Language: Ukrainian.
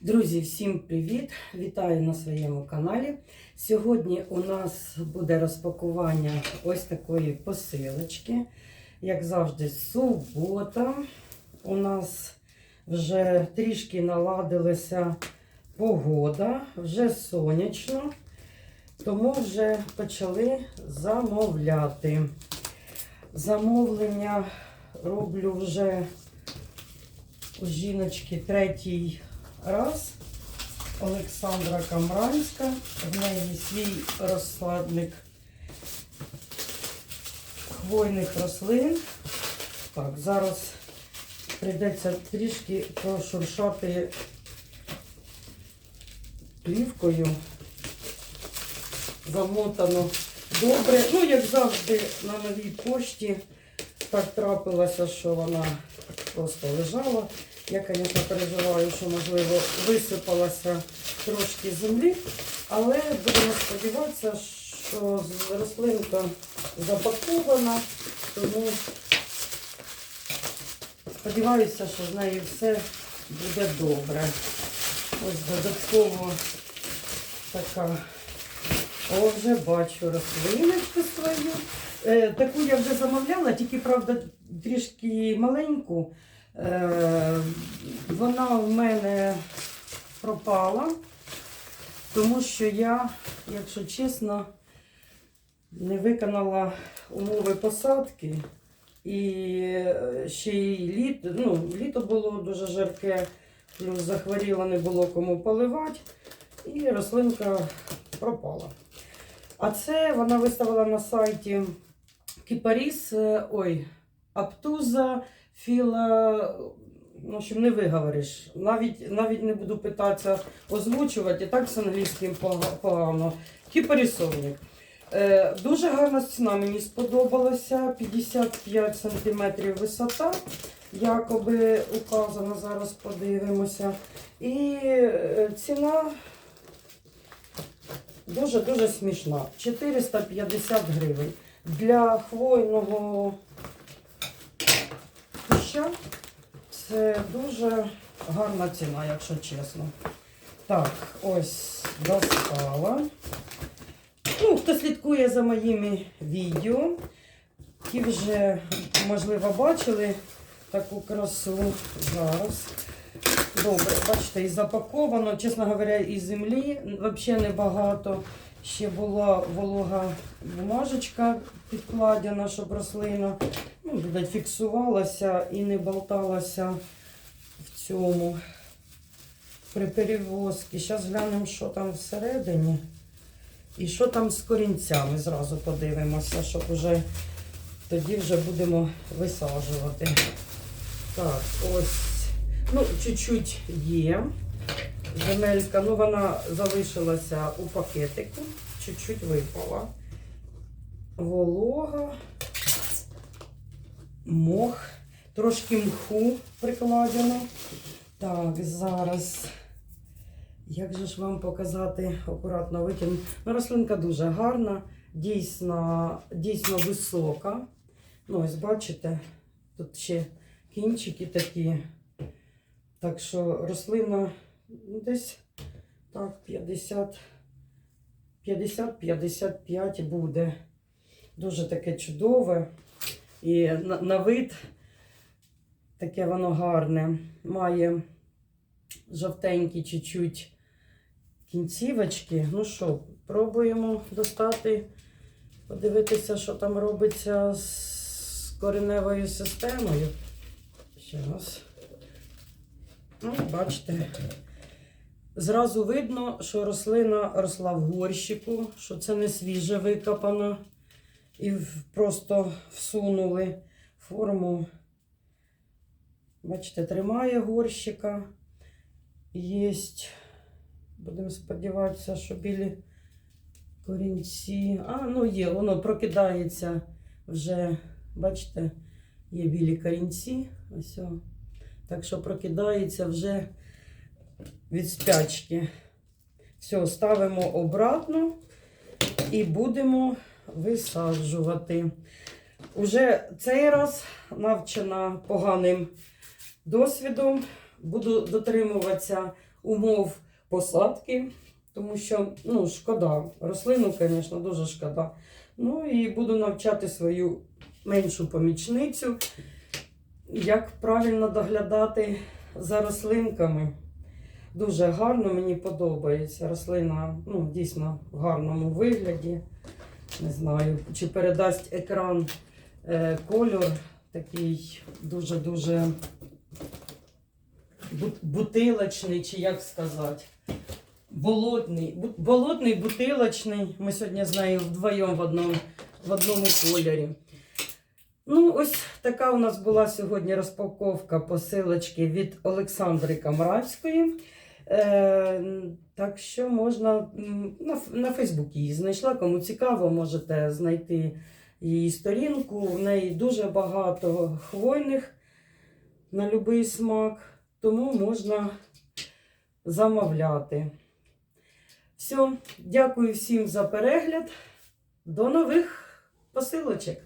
Друзі, всім привіт! Вітаю на своєму каналі. Сьогодні у нас буде розпакування ось такої посилочки. Як завжди, субота. У нас вже трішки наладилася погода, вже сонячно, тому вже почали замовляти. Замовлення роблю вже у жіночки третій раз. Олександра Камранська. В неї свій розсадник хвойних рослин. Так, зараз прийдеться трішки пошуршати плівкою. Замотано добре. Ну, як завжди, на новій пошті так трапилося, що вона просто лежала. Я, звісно, переживаю, що, можливо, висипалася трошки землі, але будемо сподіватися, що рослинка запакована, тому сподіваюся, що з нею все буде добре. Ось додатково така, о, вже бачу рослиночку свою. Е, таку я вже замовляла, тільки, правда, трішки маленьку. Е, вона в мене пропала, тому що я, якщо чесно, не виконала умови посадки. І е, ще й літо, ну, літо було дуже жарке, плюс захворіла, не було кому поливати, і рослинка пропала. А це вона виставила на сайті Кіпаріс, е, ой, Аптуза Філа, в общем, не виговориш. Навіть, навіть не буду питатися озвучувати, і так з англійським погано. Кіпарісовник. Е, дуже гарна ціна мені сподобалася. 55 см висота, якоби указано, зараз подивимося. І е, ціна дуже-дуже смішна. 450 гривень. Для хвойного це дуже гарна ціна, якщо чесно. Так, ось достала. Ну, хто слідкує за моїми відео, ті вже, можливо, бачили таку красу зараз. Добре, бачите, і запаковано, чесно говоря, із землі взагалі небагато. Ще була волога бумажечка підкладена, щоб рослина ну, фіксувалася і не болталася в цьому при перевозці. Зараз глянемо, що там всередині. І що там з корінцями зразу подивимося, щоб уже тоді вже будемо висаджувати. Так, ось, ну, чуть-чуть є. Земелька, ну вона залишилася у пакетику, чуть-чуть випала. Волога, мох, трошки мху прикладено. Так, зараз. Як же ж вам показати, акуратно викину. Ну, рослинка дуже гарна, дійсно, дійсно висока. Ну, ось бачите, тут ще кінчики такі. Так що рослина десь так, 50 50-55 буде. Дуже таке чудове. І на, на вид таке воно гарне. Має жовтенькі чуть-чуть кінцівочки. Ну що, пробуємо достати, подивитися, що там робиться з кореневою системою. Ще раз. Ну, бачите. Зразу видно, що рослина росла в горщику, що це не свіже викопано. І просто всунули форму. Бачите, тримає горщика. Єсть. Будемо сподіватися, що білі корінці. А, ну є, воно прокидається вже, бачите, є білі корінці. Ось. Так що прокидається вже від спячки. Все, ставимо обратно і будемо висаджувати. Уже цей раз навчена поганим досвідом. Буду дотримуватися умов посадки, тому що ну, шкода. Рослину, звісно, дуже шкода. Ну і буду навчати свою меншу помічницю, як правильно доглядати за рослинками. Дуже гарно, мені подобається. Рослина ну, дійсно в гарному вигляді. Не знаю, чи передасть екран е, кольор такий дуже-дуже бутилочний, чи як сказати. Болотний, болотний, бутилочний. Ми сьогодні з нею вдвоєм в одному, в одному кольорі. Ну, ось така у нас була сьогодні розпаковка посилочки від Олександри Камрадської. Е, так що можна на, Фейсбуці її знайшла. Кому цікаво, можете знайти її сторінку. В неї дуже багато хвойних на будь-який смак, тому можна замовляти. Все, дякую всім за перегляд. До нових посилочок.